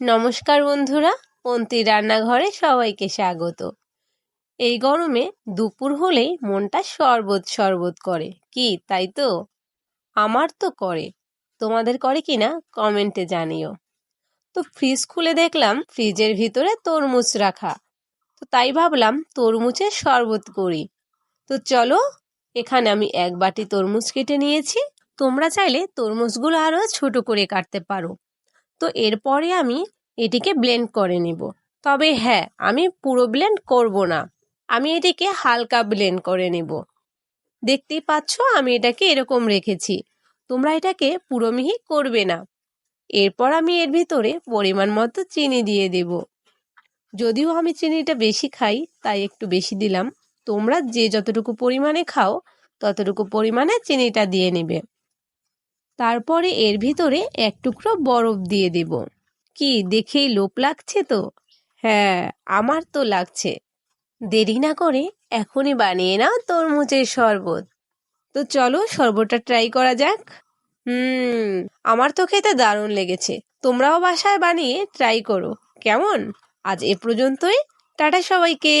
নমস্কার বন্ধুরা পন্তি রান্নাঘরে সবাইকে স্বাগত। এই গরমে দুপুর হলেই মনটা শরবত শরবত করে। কি, তাই তো? আমার তো করে। তোমাদের করে কি না কমেন্টে জানিও। তো ফ্রিজ খুলে দেখলাম, ফ্রিজের ভিতরে তরমুজ রাখা। তো তাই ভাবলাম তরমুজের শরবত করি। তো চলো, এখানে আমি এক বাটি তরমুজ কেটে নিয়েছি। তোমরা চাইলে তরমুজগুলো আরও ছোট করে কাটতে পারো। তো এরপরে আমি এটিকে ব্লেন্ড করে নিব। তবে হ্যাঁ আমি পুরো ব্লেন্ড করব না। আমি এটিকে হালকা ব্লেন্ড করে নেব। দেখতেই পাচ্ছ, আমি এটাকে এরকম রেখেছি। তোমরা এটাকে পুরো মিহি করবে না। এরপর আমি এর ভিতরে পরিমাণ মতো চিনি দিয়ে দেব। যদিও আমি চিনিটা বেশি খাই, তাই একটু বেশি দিলাম। তোমরা যে যতটুকু পরিমাণে খাও, ততটুকু পরিমাণে চিনিটা দিয়ে নেবে। তারপরে এর ভিতরে এক টুকরো বরফ দিয়ে দেব। কি, দেখেই লোপ লাগছে তো? হ্যাঁ আমার তো লাগছে। দেরি না করে এখনই বানিয়ে নাও তরমুজের শরবত। তো চলো শরবতটা ট্রাই করা যাক। হুম, আমার তো খেতে দারুণ লেগেছে। তোমরাও বাসায় বানিয়ে ট্রাই করো। কেমন? আজ এ পর্যন্তই। টাটা সবাইকে।